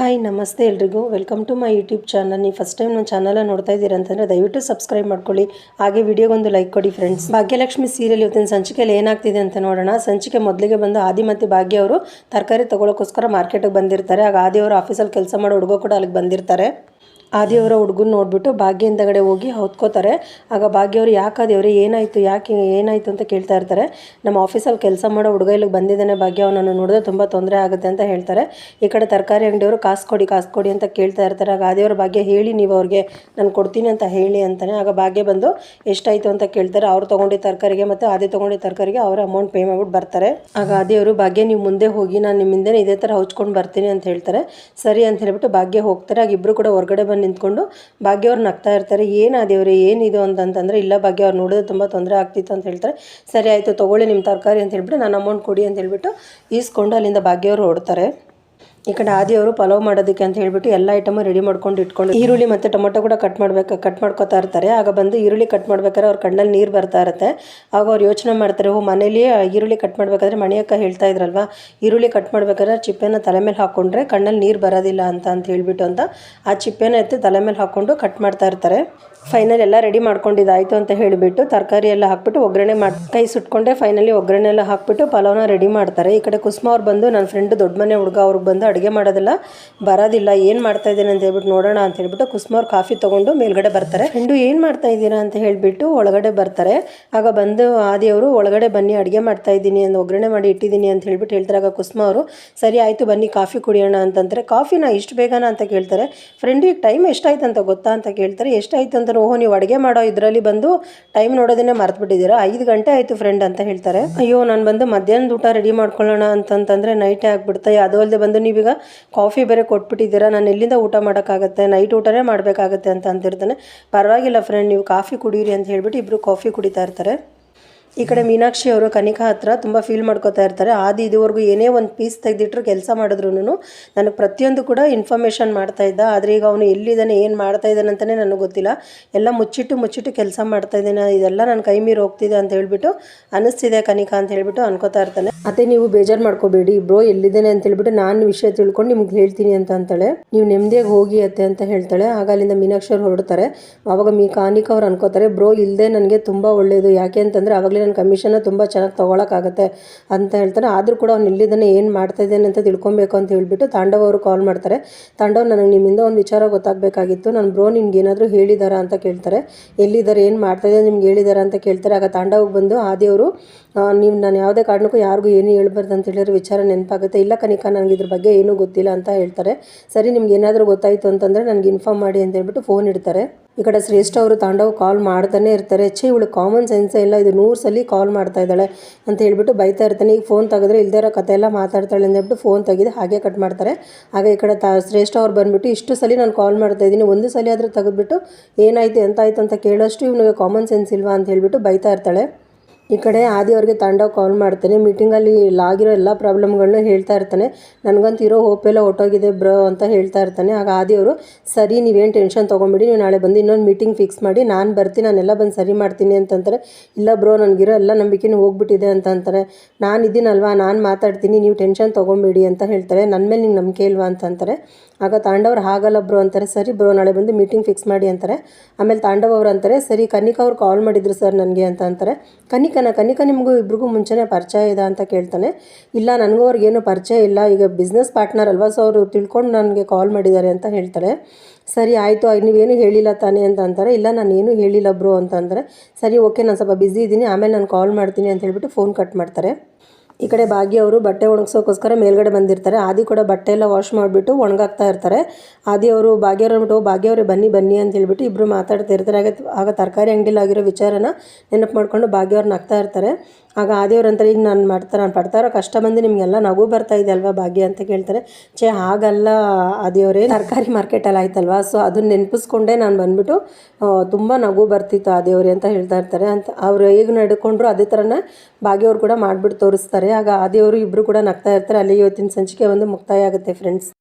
Hi ನಮಸ್ತೆ ಎಲ್ರಿಗೂ. Welcome to my YouTube channel ನೀವು ಫಸ್ಟ್ ಟೈಮ್ ನನ್ನ ಚಾನಲ್ ನೋಡ್ತಾ ಇದ್ದೀರಾ ಅಂತಂದರೆ ದಯವಿಟ್ಟು ಸಬ್ಸ್ಕ್ರೈಬ್ ಮಾಡ್ಕೊಳ್ಳಿ. ಹಾಗೆ ವಿಡಿಯೋಗೊಂದು ಲೈಕ್ ಕೊಡಿ ಫ್ರೆಂಡ್ಸ್ ಭಾಗ್ಯಲಕ್ಷ್ಮಿ ಸೀರಿಯಲ್ ಇವತ್ತಿನ ಸಂಚಿಕೆಯಲ್ಲಿ ಏನಾಗ್ತಿದೆ ಅಂತ ನೋಡೋಣ. ಸಂಚಿಕೆ ಮೊದಲಿಗೆ ಬಂದು ಆದಿ ಮತ್ತು ಭಾಗ್ಯ ಅವರು ತರಕಾರಿ ತಗೊಳ್ಳೋಕ್ಕೋಸ್ಕರ ಮಾರ್ಕೆಟಿಗೆ ಬಂದಿರ್ತಾರೆ. ಆಗ ಆದಿ ಅವರು ಆಫೀಸಲ್ಲಿ ಕೆಲಸ ಮಾಡೋ ಹುಡುಗ ಕೂಡ ಅಲ್ಲಿಗೆ ಬಂದಿರ್ತಾರೆ. ಆದಿಯವರ ಹುಡುಗನ ನೋಡ್ಬಿಟ್ಟು ಭಾಗ್ಯ ಹಿಂದಗಡೆ ಹೋಗಿ ಹೊತ್ಕೋತಾರೆ. ಆಗ ಭಾಗ್ಯವ್ರು ಯಾಕೆ ದೇವರೇ ಏನಾಯಿತು, ಯಾಕೆ ಏನಾಯಿತು ಅಂತ ಕೇಳ್ತಾ ಇರ್ತಾರೆ. ನಮ್ಮ ಆಫೀಸಲ್ಲಿ ಕೆಲಸ ಮಾಡೋ ಹುಡುಗ ಇಲ್ಲಿಗೆ ಬಂದಿದ್ದಾನೆ ಭಾಗ್ಯ, ಅವನನ್ನು ನೋಡಿದ್ರೆ ತುಂಬ ತೊಂದರೆ ಆಗುತ್ತೆ ಅಂತ ಹೇಳ್ತಾರೆ. ಈ ಕಡೆ ತರಕಾರಿ ಅಂಗಡಿಯವರು ಕಾಸು ಕೊಡಿ ಕಾಸು ಕೊಡಿ ಅಂತ ಕೇಳ್ತಾ ಇರ್ತಾರೆ. ಆಗ ಆದಿಯವ್ರ ಭಾಗ್ಯ, ಹೇಳಿ ನೀವು ಅವ್ರಿಗೆ, ನಾನು ಕೊಡ್ತೀನಿ ಅಂತ ಹೇಳಿ ಅಂತಾನೆ. ಆಗ ಭಾಗ್ಯ ಬಂದು, ಎಷ್ಟಾಯಿತು ಅಂತ ಕೇಳ್ತಾರೆ. ಅವ್ರು ತೊಗೊಂಡಿದ್ದ ತರಕಾರಿಗೆ ಮತ್ತು ಆದಿ ತೊಗೊಂಡಿದ್ದ ತರಕಾರಿಗೆ ಅವರ ಅಮೌಂಟ್ ಪೇ ಮಾಡ್ಬಿಟ್ಟು ಬರ್ತಾರೆ. ಆಗ ಆದಿಯವರು, ಭಾಗ್ಯ, ನೀವು ಮುಂದೆ ಹೋಗಿ, ನಾನು ನಿಮ್ಮಿಂದೇ ಇದೇ ಥರ ಹಚ್ಕೊಂಡು ಬರ್ತೀನಿ ಅಂತ ಹೇಳ್ತಾರೆ. ಸರಿ ಅಂತ ಹೇಳ್ಬಿಟ್ಟು ಭಾಗ್ಯ ಹೋಗ್ತಾರೆ. ಆಗ ಇಬ್ಬರು ಕೂಡ ಹೊರಗಡೆ ನಿಂತ್ಕೊಂಡು ಭಾಗ್ಯವ್ರು ನಗ್ತಾ ಇರ್ತಾರೆ, ಏನು ದೇವ್ರೆ ಏನಿದು ಅಂತಂತಂದರೆ, ಇಲ್ಲ ಭಾಗ್ಯ ಅವ್ರು ನೋಡಿದ್ರೆ ತುಂಬ ತೊಂದರೆ ಆಗ್ತಿತ್ತು ಅಂತ ಹೇಳ್ತಾರೆ. ಸರಿ ಆಯಿತು, ತೊಗೊಳ್ಳಿ ನಿಮ್ಮ ತರಕಾರಿ ಅಂತ ಹೇಳ್ಬಿಟ್ಟು, ನಾನು ಅಮೌಂಟ್ ಕೊಡಿ ಅಂತ ಹೇಳ್ಬಿಟ್ಟು ಈಸ್ಕೊಂಡು ಅಲ್ಲಿಂದ ಭಾಗ್ಯವ್ರು ಹೊಡ್ತಾರೆ ಈ ಕಡೆ ಆದಿಯವರು ಪಲಾವ್ ಮಾಡೋದಕ್ಕೆ ಅಂತ ಹೇಳ್ಬಿಟ್ಟು ಎಲ್ಲ ಐಟಮು ರೆಡಿ ಮಾಡ್ಕೊಂಡು ಇಟ್ಕೊಂಡು ಈರುಳ್ಳಿ ಮತ್ತು ಟೊಮೊಟೊ ಕೂಡ ಕಟ್ ಮಾಡ್ಬೇಕು ಕಟ್ ಮಾಡ್ಕೊತಾ ಇರ್ತಾರೆ. ಆಗ ಬಂದು ಈರುಳ್ಳಿ ಕಟ್ ಮಾಡ್ಬೇಕಾದ್ರೆ ಅವ್ರ ಕಣ್ಣಲ್ಲಿ ನೀರು ಬರ್ತಾ ಇರುತ್ತೆ. ಆಗ ಅವ್ರು ಯೋಚನೆ ಮಾಡ್ತಾರೆ ಓ ಮನೇಲಿ ಈರುಳ್ಳಿ ಕಟ್ ಮಾಡ್ಬೇಕಾದ್ರೆ ಮಣಿಯಕ್ಕ ಹೇಳ್ತಾ ಇದ್ರಲ್ವಾ, ಈರುಳ್ಳಿ ಕಟ್ ಮಾಡ್ಬೇಕಾದ್ರೆ ಚಿಪ್ಪೆನ ತಲೆ ಮೇಲೆ ಹಾಕೊಂಡ್ರೆ ಕಣ್ಣಲ್ಲಿ ನೀರು ಬರೋದಿಲ್ಲ ಅಂತ ಅಂತ ಹೇಳ್ಬಿಟ್ಟು ಅಂತ ಆ ಚಿಪ್ಪೆನ ಎತ್ತಿ ತಲೆ ಮೇಲೆ ಹಾಕ್ಕೊಂಡು ಕಟ್ ಮಾಡ್ತಾ ಇರ್ತಾರೆ. ಫೈನಲ್ ಎಲ್ಲ ರೆಡಿ ಮಾಡ್ಕೊಂಡಿದ್ದಾಯಿತು ಅಂತ ಹೇಳಿಬಿಟ್ಟು ತರಕಾರಿ ಎಲ್ಲ ಹಾಕ್ಬಿಟ್ಟು ಒಗ್ಗರಣೆ ಮಾಡಿ, ಕೈ ಸುಟ್ಕೊಂಡೆ ಫೈನಲಿ ಒಗ್ಗರಣೆ ಎಲ್ಲ ಹಾಕ್ಬಿಟ್ಟು ಪಲಾವ್ನ ರೆಡಿ ಮಾಡ್ತಾರೆ. ಈ ಕಡೆ ಕುಸುಮ ಅವ್ರು ಬಂದು ನನ್ನ ಫ್ರೆಂಡ್ ದೊಡ್ಡ ಮನೆ ಹುಡುಗ ಅವ್ರಿಗೆ ಬಂದು ಅಡುಗೆ ಮಾಡೋದಿಲ್ಲ. ಬರೋದಿಲ್ಲ, ಏನು ಮಾಡ್ತಾ ಇದ್ದೇನೆ ಅಂತ ಹೇಳ್ಬಿಟ್ಟು ನೋಡೋಣ ಅಂತ ಹೇಳ್ಬಿಟ್ಟು ಕುಸುಮ ಅವ್ರು ಕಾಫಿ ತೊಗೊಂಡು ಮೇಲ್ಗಡೆ ಬರ್ತಾರೆ. ಫ್ರೆಂಡು ಏನು ಮಾಡ್ತಾ ಇದ್ದೀರಾ ಅಂತ ಹೇಳಿಬಿಟ್ಟು ಒಳಗಡೆ ಬರ್ತಾರೆ. ಆಗ ಬಂದು ಆದಿಯವರು ಒಳಗಡೆ ಬನ್ನಿ, ಅಡುಗೆ ಮಾಡ್ತಾ ಇದ್ದೀನಿ ಅಂತ ಒಗ್ಗರಣೆ ಮಾಡಿ ಇಟ್ಟಿದ್ದೀನಿ ಅಂತ ಹೇಳ್ಬಿಟ್ಟು ಹೇಳ್ತಾರೆ. ಆಗ ಕುಸುಮ ಅವರು, ಸರಿ ಆಯಿತು, ಬನ್ನಿ ಕಾಫಿ ಕುಡಿಯೋಣ ಅಂತಂದರೆ ಕಾಫಿನ ಇಷ್ಟು ಬೇಗನ? ಅಂತ ಕೇಳ್ತಾರೆ. ಫ್ರೆಂಡು ಈಗ ಟೈಮ್ ಎಷ್ಟಾಯ್ತು ಅಂತ ಗೊತ್ತಾ? ಅಂತ ಕೇಳ್ತಾರೆ. ಎಷ್ಟಾಯ್ತು ಅಂತ ಓಹೋ, ನೀವು ಅಡುಗೆ ಮಾಡೋ ಇದರಲ್ಲಿ ಬಂದು ಟೈಮ್ ನೋಡೋದನ್ನೇ ಮರ್ತುಬಿಟ್ಟಿದ್ದೀರಾ? ಐದು ಗಂಟೆ ಆಯಿತು ಫ್ರೆಂಡ್ ಅಂತ ಹೇಳ್ತಾರೆ. ಅಯ್ಯೋ, ನಾನು ಬಂದು ಮಧ್ಯಾಹ್ನದ ಊಟ ರೆಡಿ ಮಾಡ್ಕೊಳ್ಳೋಣ ಅಂತಂತಂದರೆ ನೈಟೇ ಆಗಿಬಿಡ್ತಾ ಅದು ಅಲ್ಲದೆ ಬಂದು ನೀವೀಗ ಕಾಫಿ ಬೇರೆ ಕೊಟ್ಬಿಟ್ಟಿದ್ದೀರಾ? ನಾನು ಎಲ್ಲಿಂದ ಊಟ ಮಾಡೋಕ್ಕಾಗತ್ತೆ? ನೈಟ್ ಊಟನೇ ಮಾಡಬೇಕಾಗತ್ತೆ ಅಂತ ಅಂತಿರ್ತಾನೆ. ಪರವಾಗಿಲ್ಲ ಫ್ರೆಂಡ್ ನೀವು ಕಾಫಿ ಕುಡೀರಿ ಅಂತ ಹೇಳ್ಬಿಟ್ಟು ಇಬ್ಬರು ಕಾಫಿ ಕುಡಿತಾ ಇರ್ತಾರೆ. ಈ ಕಡೆ ಮೀನಾಕ್ಷಿ ಅವರು ಕನಿಕಾ ಹತ್ರ ತುಂಬ ಫೀಲ್ ಮಾಡ್ಕೋತಾ ಇರ್ತಾರೆ. ಆದಿ ಇದುವರೆಗೂ ಏನೇ ಒಂದು ಪೀಸ್ ತೆಗೆದಿಟ್ರು ಕೆಲಸ ಮಾಡಿದ್ರು ನನಗೆ ಪ್ರತಿಯೊಂದು ಕೂಡ ಇನ್ಫಾರ್ಮೇಷನ್ ಮಾಡ್ತಾ ಇದ್ದ. ಆದರೆ ಈಗ ಅವನು ಎಲ್ಲಿದ್ದಾನೆ, ಏನು ಮಾಡ್ತಾ ಇದ್ದಾನೆ ಅಂತಲೇ ನನಗೆ ಗೊತ್ತಿಲ್ಲ. ಎಲ್ಲ ಮುಚ್ಚಿಟ್ಟು ಮುಚ್ಚಿಟ್ಟು ಕೆಲಸ ಮಾಡ್ತಾ ಇದ್ದಾನೆ. ಇದೆಲ್ಲ ನನ್ನ ಕೈ ಮೀರಿ ಹೋಗ್ತಿದೆ ಅಂತ ಹೇಳ್ಬಿಟ್ಟು ಅನಿಸ್ತಿದೆ ಕನಿಕಾ ಅಂತ ಹೇಳ್ಬಿಟ್ಟು ಅನ್ಕೋತಾ ಇರ್ತಾನೆ. ಅದೇ ನೀವು ಬೇಜಾರು ಮಾಡ್ಕೋಬೇಡಿ. ಬ್ರೋ ಎಲ್ಲಿದ್ದೇನೆ ಅಂತ ಹೇಳ್ಬಿಟ್ಟು ನಾನು ವಿಷಯ ತಿಳ್ಕೊಂಡು ನಿಮ್ಗೆ ಹೇಳ್ತೀನಿ ಅಂತ ಅಂತಾಳೆ. ನೀವು ನೆಮ್ಮದಿಯಾಗಿ ಹೋಗಿ ಅತ್ತೆ ಅಂತ ಹೇಳ್ತಾಳೆ. ಆಗ ಅಲ್ಲಿಂದ ಮೀನಾಕ್ಷಿ ಅವ್ರು ಹೊರಡ್ತಾರೆ. ಆವಾಗ ಮೀ, ಕಾನಿಕಾ ಅವ್ರು ಅನ್ಕೋತಾರೆ, ಬ್ರೋ ಇಲ್ಲದೆ ನನಗೆ ತುಂಬ ಒಳ್ಳೆಯದು ಯಾಕೆ ಅಂತಂದರೆ ಆವಾಗಲೇ ನನ್ನ ಕಮಿಷನ್ನ ತುಂಬ ಚೆನ್ನಾಗಿ ತೊಗೊಳಕ್ಕಾಗತ್ತೆ ಅಂತ ಹೇಳ್ತಾನೆ. ಆದರೂ ಕೂಡ ಅವ್ನು ಇಲ್ಲಿದ್ದಾನೆ ಏನು ಮಾಡ್ತಾ ಇದ್ದಾನೆ ಅಂತ ತಿಳ್ಕೊಬೇಕು ಅಂತ ಹೇಳಿಬಿಟ್ಟು ತಾಂಡವ್ ಅವರು ಕಾಲ್ ಮಾಡ್ತಾರೆ. ತಾಂಡವ್ ನನಗೆ ನಿಮ್ಮಿಂದ ಒಂದು ವಿಚಾರ ಗೊತ್ತಾಗಬೇಕಾಗಿತ್ತು. ನನ್ನ ಬ್ರೋ ನಿನ್ಗೆ ಏನಾದರೂ ಹೇಳಿದಾರ ಅಂತ ಕೇಳ್ತಾರೆ. ಎಲ್ಲಿದ್ದಾರೆ ಏನು ಮಾಡ್ತಾ ಇದ್ದಾರೆ ನಿಮ್ಗೆ ಹೇಳಿದಾರಾ ಅಂತ ಕೇಳ್ತಾರೆ. ಆಗ ತಾಂಡವ್ ಬಂದು ಆದಿಯವರು ನೀವು ನಾನು ಯಾವುದೇ ಕಾರಣಕ್ಕೂ ಯಾರಿಗೂ ಏನು ಹೇಳ್ಬಾರ್ದು ಅಂತ ಹೇಳಿದ್ರೆ ವಿಚಾರ ನೆನಪಾಗುತ್ತೆ. ಇಲ್ಲ ಕನಿಕಾ, ನನಗೆ ಇದ್ರ ಬಗ್ಗೆ ಏನೂ ಗೊತ್ತಿಲ್ಲ ಅಂತ ಹೇಳ್ತಾರೆ. ಸರಿ, ನಿಮ್ಗೆ ಏನಾದರೂ ಗೊತ್ತಾಯಿತು ಅಂತಂದರೆ ನನಗೆ ಇನ್ಫಾರ್ಮ್ ಮಾಡಿ ಅಂತ ಹೇಳ್ಬಿಟ್ಟು ಫೋನ್ ಇಡ್ತಾರೆ. ಈ ಕಡೆ ಶ್ರೇಷ್ಠ ಅವರು ತಾಂಡವ್ ಕಾಲ್ ಮಾಡ್ತಾನೆ ಇರ್ತಾರೆ. ಛೇ, ಇವಳು ಕಾಮನ್ ಸೆನ್ಸೇ ಇಲ್ಲ, ಇದು ನೂರು ಸಲ ಕಾಲ್ ಮಾಡ್ತಾ ಇದ್ದಾಳೆ ಅಂತ ಹೇಳ್ಬಿಟ್ಟು ಬೈತಾ ಇರ್ತಾನೆ. ಈಗ ಫೋನ್ ತೆಗೆದ್ರೆ ಇಲ್ದೇ ಇರೋ ಕಥೆ ಎಲ್ಲ ಮಾತಾಡ್ತಾಳೆ ಅಂತ ಫೋನ್ ತೆಗೆದು ಹಾಗೆ ಕಟ್ ಮಾಡ್ತಾರೆ. ಹಾಗೆ ಈ ಕಡೆ ತಾ, ಶ್ರೇಷ್ಠ ಅವ್ರು ಬಂದುಬಿಟ್ಟು ಇಷ್ಟು ಸಲ ನಾನು ಕಾಲ್ ಮಾಡ್ತಾ ಇದ್ದೀನಿ, ಒಂದು ಸಲ ಆದರೂ ತೆಗೆದ್ಬಿಟ್ಟು ಏನಾಯಿತು, ಎಂತಾಯ್ತು ಅಂತ ಕೇಳೋಷ್ಟು ಇವನಿಗೆ ಕಾಮನ್ ಸೆನ್ಸ್ ಇಲ್ವಾ ಅಂತ ಹೇಳಿಬಿಟ್ಟು ಬೈತಾ ಇರ್ತಾಳೆ. ಈ ಕಡೆ ಆದಿ ಅವ್ರಿಗೆ ತಾಂಡವ್ ಕಾಲ್ ಮಾಡ್ತೇನೆ. ಮೀಟಿಂಗಲ್ಲಿ ಆಗಿರೋ ಎಲ್ಲ ಪ್ರಾಬ್ಲಮ್ಗಳನ್ನ ಹೇಳ್ತಾ ಇರ್ತಾನೆ. ನನಗಂತೂ ಇರೋ ಹೋಪ್ ಎಲ್ಲ ಹೊಟ್ಟೋಗಿದೆ ಬ್ರೋ ಅಂತ ಹೇಳ್ತಾ ಇರ್ತಾನೆ. ಆಗ ಆದಿ ಅವರು, ಸರಿ, ನೀವೇನು ಟೆನ್ಷನ್ ತೊಗೊಂಬಿಡಿ, ನೀವು ನಾಳೆ ಬಂದು ಇನ್ನೊಂದು ಮೀಟಿಂಗ್ ಫಿಕ್ಸ್ ಮಾಡಿ, ನಾನು ಬರ್ತೀನಿ, ನಾನೆಲ್ಲ ಬಂದು ಸರಿ ಮಾಡ್ತೀನಿ ಅಂತಂತಾರೆ. ಇಲ್ಲ ಬ್ರೋ ನನಗಿರೋ ಎಲ್ಲ ನಂಬಿಕೆನೂ ಹೋಗ್ಬಿಟ್ಟಿದೆ ಅಂತ ಅಂತಾರೆ. ನಾನು ಇದ್ದೀನಲ್ವಾ, ನಾನು ಮಾತಾಡ್ತೀನಿ, ನೀವು ಟೆನ್ಷನ್ ತೊಗೊಂಬೇಡಿ ಅಂತ ಹೇಳ್ತಾರೆ. ನನ್ನ ಮೇಲೆ ನಿಂಗೆ ನಂಬಿಕೆ ಇಲ್ವಾ ಅಂತ ಅಂತಾರೆ. ಆಗ ತಾಂಡವ್ರು ಹಾಗಲ್ಲ ಬ್ರೋ ಅಂತಾರೆ. ಸರಿ ಬ್ರೋ ನಾಳೆ ಬಂದು ಮೀಟಿಂಗ್ ಫಿಕ್ಸ್ ಮಾಡಿ ಅಂತಾರೆ. ಆಮೇಲೆ ತಾಂಡವ್ ಅವ್ರು ಅಂತಾರೆ. ಸರಿ ಕನಿಕಾ ಅವ್ರು ಕಾಲ್ ಮಾಡಿದ್ರು ಸರ್ ನನಗೆ ಅಂತ ಅಂತಾರೆ. ಕನಿಕನ, ಕನಿಕ ನಿಮಗೂ ಇಬ್ರಿಗೂ ಮುಂಚೆನೇ ಪರಿಚಯ ಇದೆ ಅಂತ ಕೇಳ್ತಾನೆ. ಇಲ್ಲ, ನನಗೂ ಅವ್ರಿಗೇನು ಪರಿಚಯ ಇಲ್ಲ, ಈಗ ಬಿಸ್ನೆಸ್ ಪಾರ್ಟ್ನರ್ ಅಲ್ವಾ ಸೊ ಅವರು ತಿಳ್ಕೊಂಡು ನನಗೆ ಕಾಲ್ ಮಾಡಿದ್ದಾರೆ ಅಂತ ಹೇಳ್ತಾರೆ. ಸರಿ, ಆಯಿತು ನೀವೇನು ಹೇಳಿಲ್ಲ ತಾನೇ ಅಂತ ಅಂತಾರೆ. ಇಲ್ಲ, ನಾನು ಏನು ಹೇಳಿಲ್ಲ ಬ್ರೋ ಅಂತಂದರೆ ಸರಿ ಓಕೆ ನಾನು ಸ್ವಲ್ಪ ಬ್ಯುಸಿ ಇದ್ದೀನಿ, ಆಮೇಲೆ ನಾನು ಕಾಲ್ ಮಾಡ್ತೀನಿ ಅಂತ ಹೇಳ್ಬಿಟ್ಟು ಫೋನ್ ಕಟ್ ಮಾಡ್ತಾರೆ. ಈ ಕಡೆ ಭಾಗ್ಯ ಬಟ್ಟೆ ಒಣಗಿಸೋಕ್ಕೋಸ್ಕರ ಮೇಲ್ಗಡೆ ಬಂದಿರ್ತಾರೆ. ಆದಿ ಕೂಡ ಬಟ್ಟೆ ಎಲ್ಲ ವಾಶ್ ಮಾಡಿಬಿಟ್ಟು ಒಣಗಾಕ್ತಾ ಇರ್ತಾರೆ. ಆದಿ ಅವರು ಭಾಗ್ಯವ್ರ ಅಂದ್ಬಿಟ್ಟು ಭಾಗ್ಯವರೇ ಬನ್ನಿ ಬನ್ನಿ ಅಂತ ಹೇಳ್ಬಿಟ್ಟು ಇಬ್ಬರು ಮಾತಾಡ್ತಾ ಇರ್ತಾರೆ. ಆಗ ಆಗ ತರಕಾರಿ ಅಂಗಡಿಲಾಗಿರೋ ವಿಚಾರನ ನೆನಪು ಮಾಡ್ಕೊಂಡು ಭಾಗ್ಯವ್ರನ್ನ ಹಾಕ್ತಾ ಇರ್ತಾರೆ. ಆಗ ಅಂತಾರೆ ಈಗ ನಾನು ಮಾಡ್ತಾ, ನಾನು ಪಡ್ತಾ ಇರೋ ಕಷ್ಟ ಬಂದು ನಿಮಗೆಲ್ಲ ನಗು ಬರ್ತಾ ಇದೆ ಅಲ್ವಾ ಭಾಗ್ಯ? ಅಂತ ಕೇಳ್ತಾರೆ. ಛೇ, ಹಾಗಲ್ಲ ಆದಿಯವರೇ ತರಕಾರಿ ಮಾರ್ಕೆಟಲ್ಲಿ ಆಯ್ತಲ್ವಾ? ಸೊ ಅದನ್ನ ನೆನಪಿಸ್ಕೊಂಡೇ ನಾನು ಬಂದ್ಬಿಟ್ಟು ತುಂಬ ನಗು ಬರ್ತಿತ್ತು ಆದಿಯವರೇ ಅಂತ ಹೇಳ್ತಾ ಇರ್ತಾರೆ. ಅಂತ ಅವ್ರು ಹೇಗೆ ನಡ್ಕೊಂಡ್ರು ಅದೇ ಥರನೇ ಭಾಗ್ಯವ್ರು ಕೂಡ ಮಾಡಿಬಿಟ್ಟು ತೋರಿಸ್ತಾರೆ. ಆಗ ಆದಿಯವರು ಇಬ್ಬರು ಕೂಡ ನಗ್ತಾ ಇರ್ತಾರೆ. ಅಲ್ಲಿ ಇವತ್ತಿನ ಸಂಚಿಕೆ ಒಂದು ಮುಕ್ತಾಯ ಆಗುತ್ತೆ ಫ್ರೆಂಡ್ಸ್